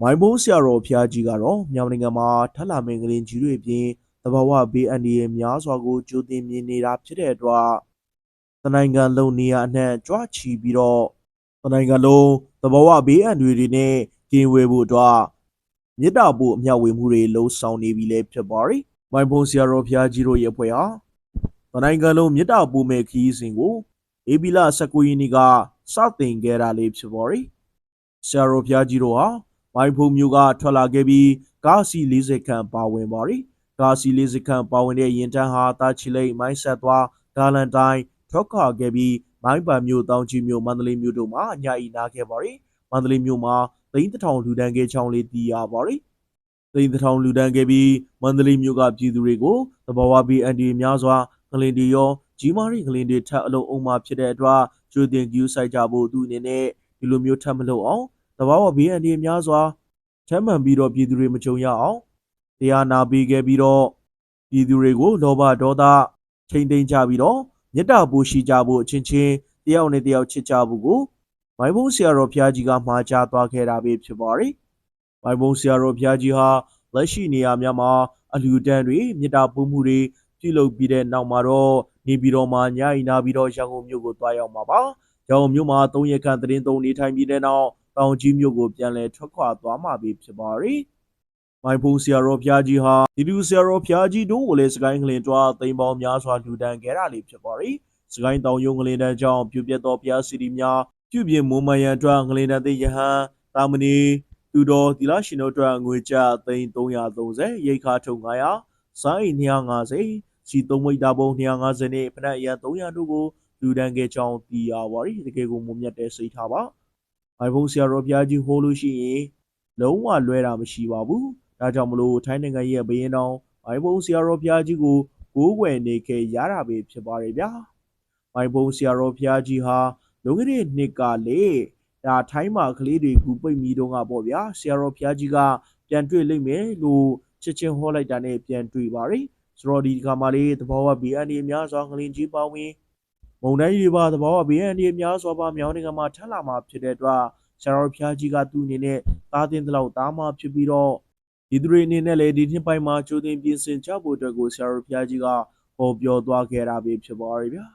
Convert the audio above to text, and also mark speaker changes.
Speaker 1: မိုင်းဘုံဆရာတော်ဖျားကြီးကတော့မြန်မာနိုင်ငံမှာထပ်လာမင်းကလေးကြီးတွေအပြင်တဘာဝဘေးအန္တရာယ်များစွာကိုကြိုတင်မြင်နေတာဖြစ်တဲ့အတွက်တနိုင်ငံလုံးနေရာအနှံ့ကြွချီပြီးတော့တနိုင်ငံလုံးတဘာဝဘေးအန္တရာယ်တွေနဲ့ကင်းဝေးဖို့အတွက်မြစ်တာပို့အမျှဝေမှုတွေလှုံ့ဆော်နေပြီလည်းဖြစ်ပါတယ်။မိုင်းဘုံဆရာတော်ဖျားကြီးတို့ရဲ့အဖွဲ့ဟာတနိုင်ငံလုံးမြစ်တာပို့မဲ့ခီးစဉ်ကိုအေပီလာ19ရက်နေ့ကစတင်ခဲ့တာလေးဖြစ်ပါတယ်။ဆရာတော်ဖျားကြီးတို့ဟာ မိုင်းဖုံမျိုးကထွက်လာခဲ့ပြီးကားစီ40ခန့်ပါဝင်ပါတယ်။ကားစီ40ခန့်ပါဝင်တဲ့ရင်တန်းဟာတာချီလိတ်မိုင်းဆက်သွားဂါလန်တိုင်းထွက်ခွာခဲ့ပြီးမိုင်းပံမျိုးတောင်ကြီးမျိုးမန္တလေးမျိုးတို့မှာညအီနာခဲ့ပါတယ်။မန္တလေးမျိုးမှာသိန်းတစ်ထောင်လူဒန်းခဲ့ချောင်းလေးတီးရပါတယ်။သိန်းတစ်ထောင်လူဒန်းခဲ့ပြီးမန္တလေးမျိုးကပြည်သူတွေကိုသဘာဝဘီအန်ဒီများစွာကလင်တီရောကြီးမားတဲ့ကလင်တီထပ်အလုံးအောင်မှာဖြစ်တဲ့အတွက်ကျွေးတင်ကျူးဆိုင်ကြဖို့သူအနေနဲ့ဒီလိုမျိုးထပ်မလုပ်အောင် တဘာဝဘေးအန္တရာယ်များစွာချမ်းမှန်ပြီးတော့ပြည်သူတွေမကြုံရအောင်တရားနာပေးခဲ့ပြီးတော့ပြည်သူတွေကိုလောဘဒေါသချိန်သိမ်းကြပြီးတော့မေတ္တာပို့ရှိကြဖို့အချင်းချင်းတယောက်နဲ့တယောက်ချစ်ကြဖို့ကိုမိုင်းဘုံဆရာတော်ဘုရားကြီးကမှာကြားသွားခဲ့တာပဲဖြစ်ပါတယ်။မိုင်းဘုံဆရာတော်ဘုရားကြီးဟာလက်ရှိနေရာများမှာအလူတန်းတွေမေတ္တာပို့မှုတွေပြုလုပ်ပြီးတဲ့နောက်မှာတော့နေပြည်တော်မှာညအိနာပြီးတော့ရန်ကုန်မြို့ကိုတွားရောက်မှာပါ။ရန်ကုန်မြို့မှာ၃ရက်ခန့်သတင်းသုံးနေထိုင်ပြီးတဲ့နောက် တောင်ကြီးမြို့ကိုပြန်လည်ထွက်ခွာသွားမှာပဲဖြစ်ပါရီ။မိုင်ဖုံဆရာတော်ဖျားကြီးဟာဒီလူဆရာတော်ဖျားကြီးတို့ကိုလည်းစကိုင်းကလင်တွားသိမ်းပေါင်းများစွာလူဒန်းခဲ့တာလေးဖြစ်ပါရီ။စကိုင်းတောင်ယုံကလင်တန်းကြောင့်ပြုတ်ပြတ်သောဖျားစီတီများပြုပြင်မွမ်းမံရန်အတွက်ကလင်တန်းသိယဟန်တာမဏီသူတော်တီလာရှင်တို့အတွက်ငွေကျသိန်း330ရိတ်ခါထုံ900စိုင်း250စီသုံးမိတ်တာပုံ250နဲ့ဖနက်အရန်300တို့ကိုလူဒန်းခဲ့ကြောင်းသိရပါရီတကယ်ကိုမုံမြတ်တဲ့စိတ်ထားပါ မိုင်ဖုံဆရာတော်ဘုရားကြီးဟိုးလို့ရှိရင်လုံးဝလွဲတာမရှိပါဘူး။ဒါကြောင့်မလို့ထိုင်းနိုင်ငံရဲ့ဘရင်တော်မိုင်ဖုံဆရာတော်ဘုရားကြီးကိုကိုးကွယ်နေခဲ့ရတာပဲဖြစ်ပါတယ်ဗျာ။မိုင်ဖုံဆရာတော်ဘုရားကြီးဟာလုံခဲ့တဲ့နှစ်ကလေဒါထိုင်းမှာကလေးတွေကူပိတ်မိတော့ကပေါ့ဗျာဆရာတော်ဘုရားကြီးကပြန်တွေ့လိမ့်မယ်လို့ချက်ချင်းဟောလိုက်တာနဲ့ပြန်တွေ့ပါရီဆိုတော့ဒီခါမှလေးသဘောဝဘီအန်ဒီများစွာကလင်ကြီးပါဝင်မုံ တိုင်းတွေပါသဘောဝဘေးအန္တရာယ်များစွာပါမြောင်းနိုင်ငံမှာထက်လာမှာဖြစ်တဲ့အတွက်ဆရာတော်ဖျားကြီးကသူ့အနေနဲ့သားတင်တလောက်သားမဖြစ်ပြီးတော့ဒီသူတွေအနေနဲ့လည်းဒီနှစ်ပိုင်းမှာကြိုတင်ပြင်ဆင်ကြဖို့အတွက်ကိုဆရာတော်ဖျားကြီးကဟောပြောသွားခဲ့တာပဲဖြစ်ပါရဲ့ဗျာ